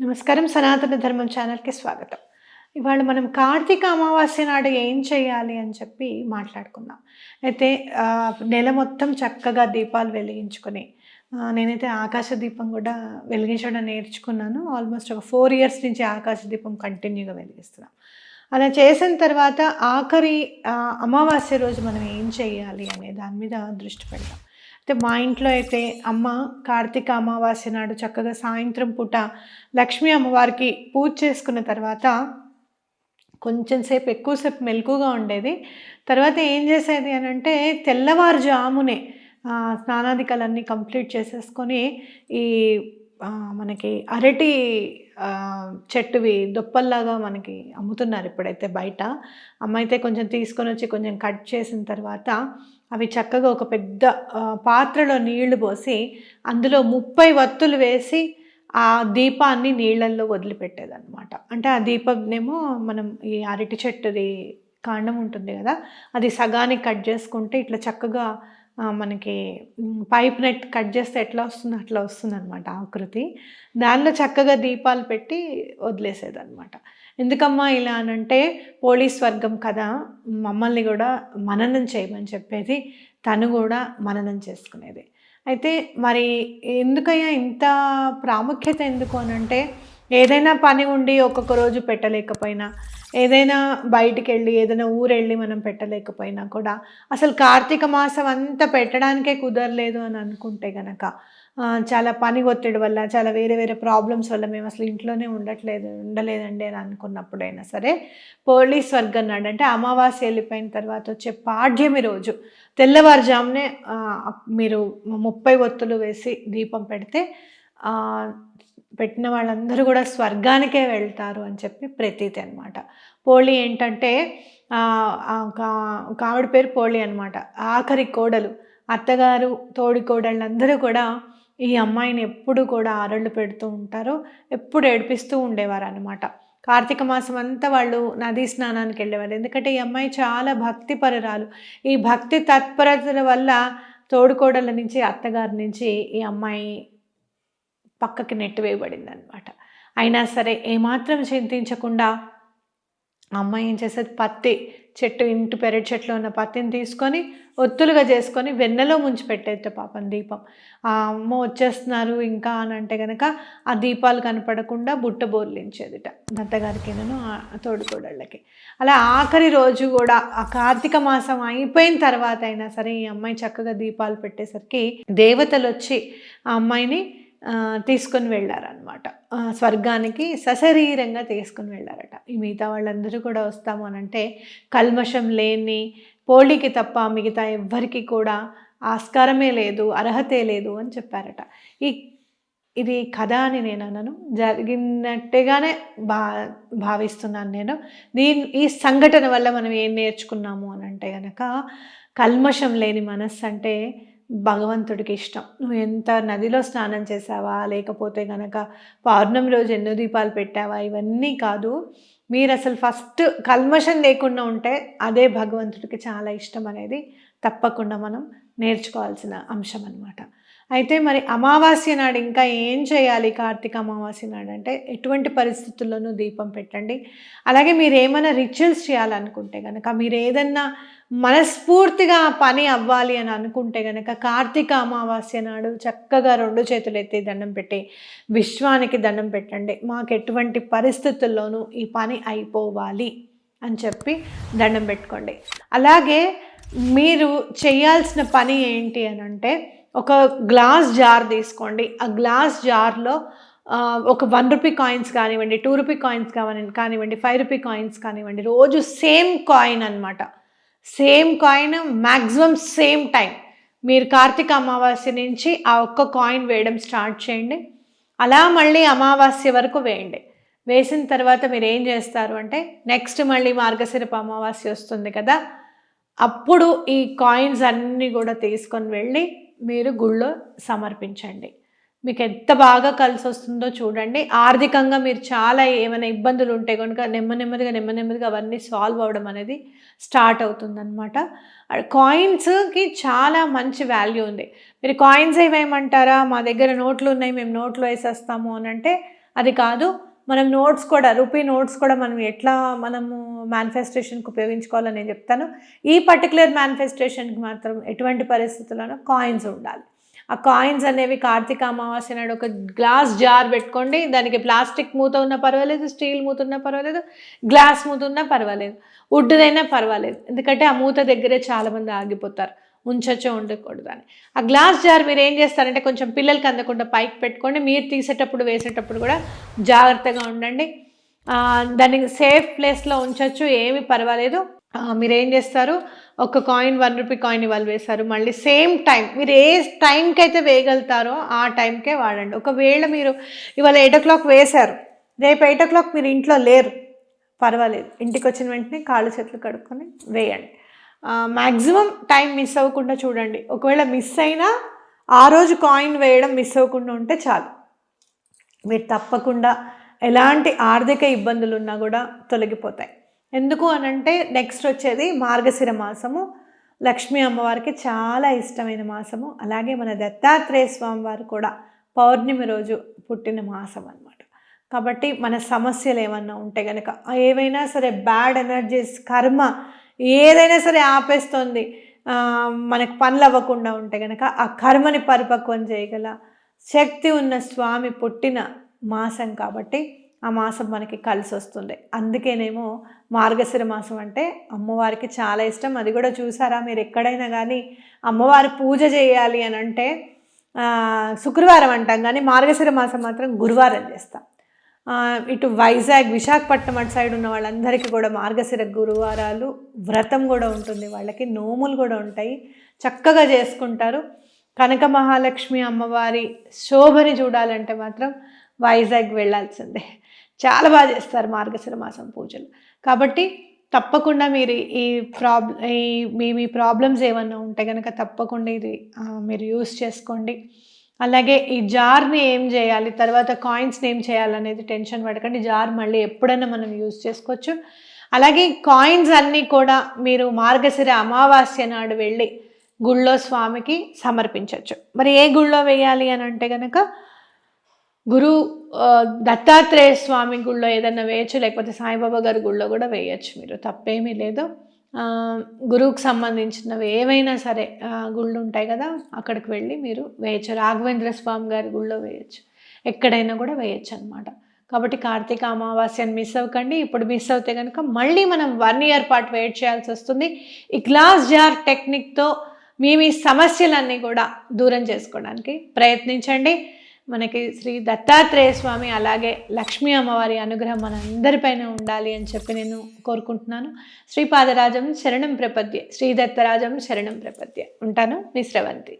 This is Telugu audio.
నమస్కారం సనాతన ధర్మం ఛానల్కి స్వాగతం. ఇవాళ మనం కార్తీక అమావాస్య నాడు ఏం చేయాలి అని చెప్పి మాట్లాడుకుందాం. అయితే నెల మొత్తం చక్కగా దీపాలు వెలిగించుకొని నేనైతే ఆకాశ దీపం కూడా వెలిగించడం నేర్చుకున్నాను. ఆల్మోస్ట్ ఒక ఫోర్ ఇయర్స్ నుంచి ఆకాశ దీపం కంటిన్యూగా వెలిగిస్తున్నాను అలా చేసిన తర్వాత ఆఖరి అమావాస్య రోజు మనం ఏం చేయాలి అనే దాని మీద దృష్టి పెడతాం అయితే మా ఇంట్లో అయితే అమ్మ కార్తీక అమావాస్య నాడు చక్కగా సాయంత్రం పూట లక్ష్మీ అమ్మవారికి పూజ చేసుకున్న తర్వాత కొంచెం సేపు ఎక్కువసేపు మెలకుగా ఉండేది. తర్వాత ఏం చేసేది అని అంటే తెల్లవారుజామునే స్నానాధికాలన్నీ కంప్లీట్ చేసేసుకొని ఈ మనకి అరటి చెట్టువి దుప్పల్లాగా మనకి అమ్ముతున్నారు ఇప్పుడైతే బయట. అమ్మ అయితే కొంచెం తీసుకొని వచ్చి కొంచెం కట్ చేసిన తర్వాత అవి చక్కగా ఒక పెద్ద పాత్రలో నీళ్ళు పోసి అందులో ముప్పై వత్తులు వేసి ఆ దీపాన్ని నీళ్ళల్లో వదిలిపెట్టేదన్నమాట. అంటే ఆ దీపంనేమో మనం ఈ అరటి చెట్టుది కాండం ఉంటుంది కదా అది సగానికి కట్ చేసుకుంటే ఇట్లా చక్కగా మనకి పైప్ నెట్ కట్ చేస్తే ఎట్లా వస్తుందో అట్లా వస్తుంది అనమాట ఆకృతి. దానిలో చక్కగా దీపాలు పెట్టి వదిలేసేదన్నమాట. ఎందుకమ్మా ఇలా అనంటే పోలీస్ వర్గం కదా మమ్మల్ని కూడా మననం చేయమని చెప్పేది తను కూడా మననం చేసుకునేది. అయితే మరి ఎందుకయ్యా ఇంత ప్రాముఖ్యత ఎందుకు అనంటే ఏదైనా పని ఉండి ఒక్కొక్క రోజు పెట్టలేకపోయినా ఏదైనా బయటికి వెళ్ళి ఏదైనా ఊరు వెళ్ళి మనం పెట్టలేకపోయినా కూడా అసలు కార్తీక మాసం అంతా పెట్టడానికే కుదరలేదు అని అనుకుంటే గనక చాలా పని ఒత్తిడి వల్ల చాలా వేరే వేరే ప్రాబ్లమ్స్ వల్ల మేము అసలు ఇంట్లోనే ఉండట్లేదు ఉండలేదండి అని అనుకున్నప్పుడైనా సరే పోలీస్ స్వర్గం నాడు అంటే అమావాస్య వెళ్ళిపోయిన తర్వాత వచ్చే పాడ్యమి రోజు తెల్లవారుజామునే మీరు ముప్పై ఒత్తులు వేసి దీపం పెడితే పెట్టిన వాళ్ళందరూ కూడా స్వర్గానికే వెళ్తారు అని చెప్పి ప్రతీతి అనమాట పోళి ఏంటంటే ఒక- ఒక ఆవిడ పేరు పోళి అనమాట ఆఖరి కోడలు. అత్తగారు తోడి కోడళ్ళందరూ కూడా ఈ అమ్మాయిని ఎప్పుడు కూడా ఆరళ్ళు పెడుతూ ఉంటారు. ఎప్పుడు ఏడిపిస్తూ ఉండేవారు అనమాట కార్తీక మాసం అంతా వాళ్ళు నదీ స్నానానికి వెళ్ళేవారు. ఎందుకంటే ఈ అమ్మాయి చాలా భక్తి పరురాలు ఈ భక్తి తత్పరతల వల్ల తోడుకోడల నుంచి అత్తగారి నుంచి ఈ అమ్మాయి పక్కకి నెట్టివేయబడింది అనమాట అయినా సరే ఏమాత్రం చింతించకుండా అమ్మాయి ఏం చేసేది? పత్తి చెట్టు ఇంటి పెరటి చెట్లు ఉన్న పత్తిని తీసుకొని ఒత్తులుగా చేసుకొని వెన్నెలో ముంచి పెట్టేది పాపం దీపం. ఆ అమ్మ వచ్చేస్తున్నారు ఇంకా అని అంటే కనుక ఆ దీపాలు కనపడకుండా బుట్ట బోర్లించేదిట. దత్తగారికి నేను తోడుకోడళ్ళకి. అలా ఆఖరి రోజు కూడా ఆ కార్తీక మాసం అయిపోయిన తర్వాత అయినా సరే ఈ అమ్మాయి చక్కగా దీపాలు పెట్టేసరికి దేవతలు వచ్చి ఆ అమ్మాయిని తీసుకొని వెళ్ళారనమాట స్వర్గానికి సశరీరంగా తీసుకుని వెళ్ళారట. ఈ మిగతా వాళ్ళందరూ కూడా వస్తాము అని అంటే కల్మషం లేని పోలికి తప్ప మిగతా ఎవ్వరికి కూడా ఆస్కారమే లేదు అర్హతే లేదు అని చెప్పారట. ఈ ఇది కథ అని నేను అనను. జరిగినట్టుగానే భా భావిస్తున్నాను నేను. దీని ఈ సంఘటన వల్ల మనం ఏం నేర్చుకున్నాము అని అంటే కనుక కల్మషం లేని మనస్సు అంటే భగవంతుడికి ఇష్టం. నువ్వు ఎంత నదిలో స్నానం చేసావా? లేకపోతే కనుక పౌర్ణమి రోజు ఎన్నో దీపాలు పెట్టావా? ఇవన్నీ కాదు. మీరు అసలు ఫస్ట్ కల్మషం లేకుండా ఉంటే అదే భగవంతుడికి చాలా ఇష్టం అనేది తప్పకుండా మనం నేర్చుకోవాల్సిన అంశం అనమాట అయితే మరి అమావాస్య నాడు ఇంకా ఏం చేయాలి? కార్తీక అమావాస్య నాడు అంటే ఎటువంటి పరిస్థితుల్లోనూ దీపం పెట్టండి. అలాగే మీరు ఏమైనా రిచువల్స్ చేయాలనుకుంటే కనుక మీరు ఏదన్నా మనస్ఫూర్తిగా పని అవ్వాలి అని అనుకుంటే కనుక కార్తీక అమావాస్య నాడు చక్కగా రెండు చేతులు ఎత్తి దండం పెట్టి విశ్వానికి దండం పెట్టండి. మాకు ఎటువంటి పరిస్థితుల్లోనూ ఈ పని అయిపోవాలి అని చెప్పి దండం పెట్టుకోండి. అలాగే మీరు చేయాల్సిన పని ఏంటి అని అంటే ఒక గ్లాస్ జార్ తీసుకోండి. ఆ గ్లాస్ జార్లో ఒక వన్ రూపీ కాయిన్స్ కానివ్వండి టూ రూపీ కాయిన్స్ కానివ్వండి కానివ్వండి ఫైవ్ రూపీ కాయిన్స్ కానివ్వండి రోజు సేమ్ కాయిన్ అన్నమాట. Same coin maximum same time. మీరు కార్తీక అమావాస్య నుంచి ఆ ఒక్క కాయిన్ వేయడం స్టార్ట్ చేయండి. అలా మళ్ళీ అమావాస్య వరకు వేయండి. వేసిన తర్వాత మీరు ఏం చేస్తారు అంటే నెక్స్ట్ మళ్ళీ మార్గశిరప అమావాస్య వస్తుంది కదా అప్పుడు ఈ కాయిన్స్ అన్నీ కూడా తీసుకొని వెళ్ళి మీరు గుళ్ళో సమర్పించండి. మీకు ఎంత బాగా కలిసి వస్తుందో చూడండి. ఆర్థికంగా మీరు చాలా ఏమైనా ఇబ్బందులు ఉంటే కనుక నెమ్మ నెమ్మదిగా నెమ్మ నెమ్మదిగా అవన్నీ సాల్వ్ అవ్వడం అనేది స్టార్ట్ అవుతుందన్నమాట. కాయిన్స్కి చాలా మంచి వాల్యూ ఉంది. మీరు కాయిన్స్ ఏమేమంటారా? మా దగ్గర నోట్లు ఉన్నాయి మేము నోట్లు వేసేస్తాము అని అంటే అది కాదు. మనం నోట్స్ కూడా రూపీ నోట్స్ కూడా మనం ఎట్లా మనము మేనిఫెస్టేషన్కి ఉపయోగించుకోవాలని నేను చెప్తాను. ఈ పర్టికులర్ మేనిఫెస్టేషన్కి మాత్రం ఎటువంటి పరిస్థితుల్లోనూ కాయిన్స్ ఉండాలి. ఆ కాయిన్స్ అనేవి కార్తీక అమావాస్య నాడు ఒక గ్లాస్ జార్ పెట్టుకోండి దానికి ప్లాస్టిక్ మూత ఉన్నా పర్వాలేదు స్టీల్ మూత ఉన్నా పర్వాలేదు గ్లాస్ మూత ఉన్నా పర్వాలేదు వుడ్దైనా పర్వాలేదు. ఎందుకంటే ఆ మూత దగ్గరే చాలామంది ఆగిపోతారు. ఉంచొచ్చో ఉండకూడదు అని ఆ గ్లాస్ జార్ మీరు ఏం చేస్తారంటే కొంచెం పిల్లలకి అందకుండా పైకి పెట్టుకోండి. మీరు తీసేటప్పుడు వేసేటప్పుడు కూడా జాగ్రత్తగా ఉండండి. దాన్ని సేఫ్ ప్లేస్లో ఉంచవచ్చు ఏమి పర్వాలేదు. మీరు ఏం చేస్తారు? ఒక కాయిన్ వన్ రూపీ కాయిన్ ఇవాళ వేశారు. మళ్ళీ సేమ్ టైం మీరు ఏ టైంకి అయితే వేయగలుగుతారో ఆ టైంకే వాడండి. ఒకవేళ మీరు ఇవాళ ఎయిట్ ఓ క్లాక్ వేశారు రేపు ఎయిట్ ఓ క్లాక్ మీరు ఇంట్లో లేరు పర్వాలేదు. ఇంటికి వచ్చిన వెంటనే కాళ్ళు చేతులు కడుక్కొని వేయండి. మ్యాక్సిమం టైం మిస్ అవ్వకుండా చూడండి. ఒకవేళ మిస్ అయినా ఆ రోజు కాయిన్ వేయడం మిస్ అవ్వకుండా ఉంటే చాలు. మీరు తప్పకుండా ఎలాంటి ఆర్థిక ఇబ్బందులు ఉన్నా కూడా తొలగిపోతాయి. ఎందుకు అనంటే నెక్స్ట్ వచ్చేది మార్గశిర మాసము. లక్ష్మీ అమ్మవారికి చాలా ఇష్టమైన మాసము. అలాగే మన దత్తాత్రేయ స్వామి వారు కూడా పౌర్ణమి రోజు పుట్టిన మాసం అన్నమాట. కాబట్టి మన సమస్యలు ఏమన్నా ఉంటే కనుక ఏవైనా సరే బ్యాడ్ ఎనర్జీస్ కర్మ ఏదైనా సరే ఆపేస్తుంది. మనకు పనులు అవ్వకుండా ఉంటే కనుక ఆ కర్మని పరిపక్వం చేయగల శక్తి ఉన్న స్వామి పుట్టిన మాసం కాబట్టి ఆ మాసం మనకి కలిసి వస్తుంది. అందుకేనేమో మార్గశిర మాసం అంటే అమ్మవారికి చాలా ఇష్టం. అది కూడా చూసారా? మీరు ఎక్కడైనా కానీ అమ్మవారి పూజ చేయాలి అని అంటే శుక్రవారం అంటాం కానీ మార్గశిర మాసం మాత్రం గురువారం చేస్తాం. ఇటు వైజాగ్ విశాఖపట్నం అటు సైడ్ ఉన్న వాళ్ళందరికీ కూడా మార్గశిర గురువారాలు వ్రతం కూడా ఉంటుంది. వాళ్ళకి నోములు కూడా ఉంటాయి. చక్కగా చేసుకుంటారు. కనక మహాలక్ష్మి అమ్మవారి శోభని చూడాలంటే మాత్రం వైజాగ్ వెళ్ళాల్సిందే. చాలా బాగా చేస్తారు మార్గశిర మాసం పూజలు. కాబట్టి తప్పకుండా మీరు ఈ ప్రాబ్ ఈ మీ మీ ప్రాబ్లమ్స్ ఏమన్నా ఉంటే కనుక తప్పకుండా ఇది మీరు యూస్ చేసుకోండి. అలాగే ఈ జార్ని ఏం చేయాలి? తర్వాత కాయిన్స్ని ఏం చేయాలనేది టెన్షన్ పడకండి. జార్ మళ్ళీ ఎప్పుడైనా మనం యూజ్ చేసుకోవచ్చు. అలాగే కాయిన్స్ అన్నీ కూడా మీరు మార్గశిర అమావాస్య నాడు వెళ్ళి గుళ్ళో స్వామికి సమర్పించవచ్చు మరి ఏ గుళ్ళో వేయాలి అని అంటే కనుక గురు దత్తాత్రేయ స్వామి గుళ్ళో ఏదైనా వేయచ్చు లేకపోతే సాయిబాబా గారి గుళ్ళో కూడా వేయచ్చు మీరు. తప్పేమీ లేదు. గురువుకు సంబంధించినవి ఏవైనా సరే గుళ్ళు ఉంటాయి కదా అక్కడికి వెళ్ళి మీరు వేయచ్చు. రాఘవేంద్ర స్వామి గారి గుళ్ళో వేయచ్చు. ఎక్కడైనా కూడా వేయచ్చు అనమాట కాబట్టి కార్తీక అమావాస్యను మిస్ అవ్వకండి. ఇప్పుడు మిస్ అవుతే కనుక మళ్ళీ మనం వన్ ఇయర్ పాటు వెయిట్ చేయాల్సి వస్తుంది. ఈ గ్లాస్ జార్ టెక్నిక్తో మీ మీ సమస్యలన్నీ కూడా దూరం చేసుకోవడానికి ప్రయత్నించండి. మనకి శ్రీ దత్తాత్రేయ స్వామి అలాగే లక్ష్మీ అమ్మవారి అనుగ్రహం మనందరిపైన ఉండాలి అని చెప్పి నేను కోరుకుంటున్నాను. శ్రీపాదరాజం శరణం ప్రపద్య. శ్రీ దత్తరాజం శరణం ప్రపద్య. ఉంటాను. మీ స్రవంతి